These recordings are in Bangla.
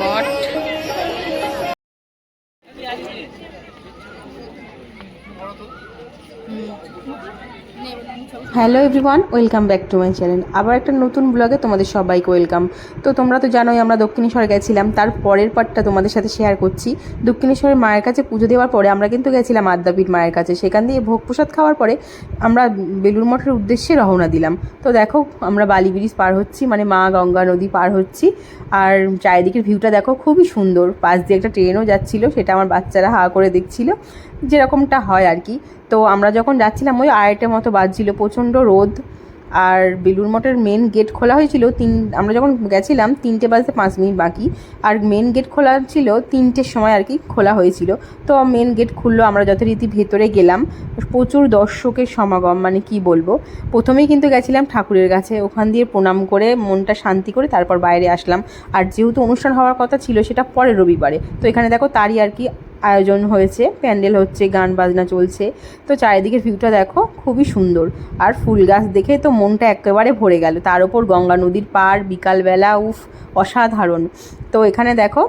lot hello everyone, welcome back to my channel. আবার একটা নতুন ব্লগে তোমাদের সবাইকে ওয়েলকাম। তো তোমরা তো জানোই আমরা দক্ষিণেশ্বর গেছিলাম, তার পরের পার্টটা তোমাদের সাথে শেয়ার করছি। দক্ষিণেশ্বরের মায়ের কাছে পুজো দেওয়ার পরে আমরা কিন্তু গেছিলাম আদ্যাপীঠ মায়ের কাছে। সেখান দিয়ে ভোগ প্রসাদ খাওয়ার পরে আমরা বেলুর মঠের উদ্দেশ্যে রওনা দিলাম। তো দেখো, আমরা বালি ব্রিজ পার হচ্ছি মানে মা গঙ্গা নদী পার হচ্ছি। আর চারিদিকের ভিউটা দেখো, খুবই সুন্দর। পাশ দিয়ে একটা ট্রেনও যাচ্ছিল, সেটা আমার বাচ্চারা হা করে দেখছিল। যেরকমটা হয় আর কি। তো আমরা যখন যাচ্ছিলাম, ওই আড়াইটের মতো বাজছিল। প্রচণ্ড রোদ। আর বেলুর মঠের মেন গেট খোলা হয়েছিল তিন, আমরা যখন গেছিলাম, তিনটে বাজতে পাঁচ মিনিট বাকি। আর মেন গেট খোলা ছিল তিনটের সময় আর কি খোলা হয়েছিল। তো মেন গেট খুললো, আমরা যথারীতি ভেতরে গেলাম। প্রচুর দর্শকের সমাগম মানে কি বলব? প্রথমেই কিন্তু গেছিলাম ঠাকুরের কাছে। ওখান দিয়ে প্রণাম করে, মনটা শান্তি করে তারপর বাইরে আসলাম। আর যেহেতু অনুষ্ঠান হওয়ার কথা ছিল, সেটা পরে রবিবারে। তো এখানে দেখো তারই আর কি আয়োজন হয়েছে। প্যান্ডেল হচ্ছে, গান বাজনা চলছে। তো চারিদিকের ভিউটা দেখো, খুবই সুন্দর। আর ফুল গাছ দেখে তো মনটা একেবারে ভরে গেল। তার ওপর গঙ্গা নদীর পাড়, বিকালবেলা, উফ, অসাধারণ। তো এখানে দেখো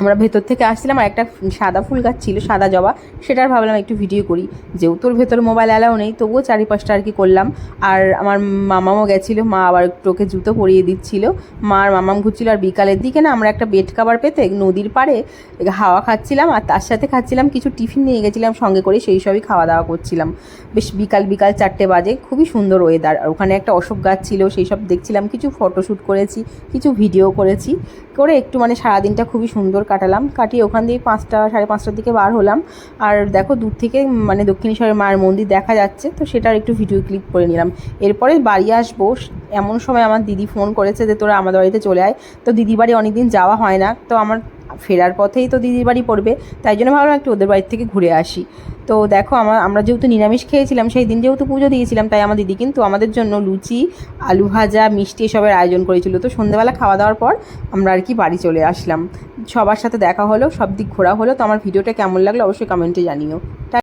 আমরা ভেতর থেকে আসছিলাম আর একটা সাদা ফুল গাছ ছিল, সাদা জবা, সেটার ভাবলাম একটু ভিডিও করি। যেহেতু ভেতর মোবাইল অ্যালাও নেই, তবুও চারিপাশটা আর কি করলাম। আর আমার মামামও গেছিল, মা আবার ওকে জুতো পরিয়ে দিচ্ছিল। মা আর মামাম ঘুরছিল, আর বিকালের দিকে না আমরা একটা বেড কাভার পেতে নদীর পাড়ে হাওয়া খাচ্ছিলাম, আর তার সাথে খাচ্ছিলাম, কিছু টিফিন নিয়ে গেছিলাম সঙ্গে করে, সেই সবই খাওয়া দাওয়া করছিলাম। বেশ বিকাল বিকাল চারটে বাজে, খুবই সুন্দর ওয়েদার আর ওখানে একটা অশোক গাছ ছিল, সেই সব দেখছিলাম, কিছু ফটোশ্যুট করেছি, কিছু ভিডিও করেছি, করে একটু মানে সারাদিনটা খুবই সুন্দর কাটালাম। কাটিয়ে ওখান দিয়ে পাঁচটা, সাড়ে পাঁচটার দিকে বার হলাম। আর দেখো, দূর থেকে মানে দক্ষিণেশ্বরের মায়ের মন্দির দেখা যাচ্ছে, তো সেটার একটু ভিডিও ক্লিক করে নিলাম। এরপরে বাড়ি আসব। এমন সময় আমার দিদি ফোন করেছে যে, তোরা আমাদের বাড়িতে চলে আয়। তো দিদি বাড়ি অনেকদিন যাওয়া হয় না, তো আমার ফেরার পথেই তো দিদির বাড়ি পড়বে। তাই জন্য ভাবলাম একটু ওদের বাড়ির থেকে ঘুরে আসি। তো দেখো আমার আমরা যেহেতু নিরামিষ খেয়েছিলাম, সেই দিন যেহেতু পুজো দিয়েছিলাম, তাই আমার দিদি কিন্তু আমাদের জন্য লুচি, আলু ভাজা, মিষ্টি এসবের আয়োজন করেছিল। তো সন্ধ্যেবেলা খাওয়া দাওয়ার পর আমরা আর কি বাড়ি চলে আসলাম। সবার সাথে দেখা হলো, সব দিক ঘোরা হলো। তো আমার ভিডিওটা কেমন লাগল অবশ্যই কমেন্টে জানিও।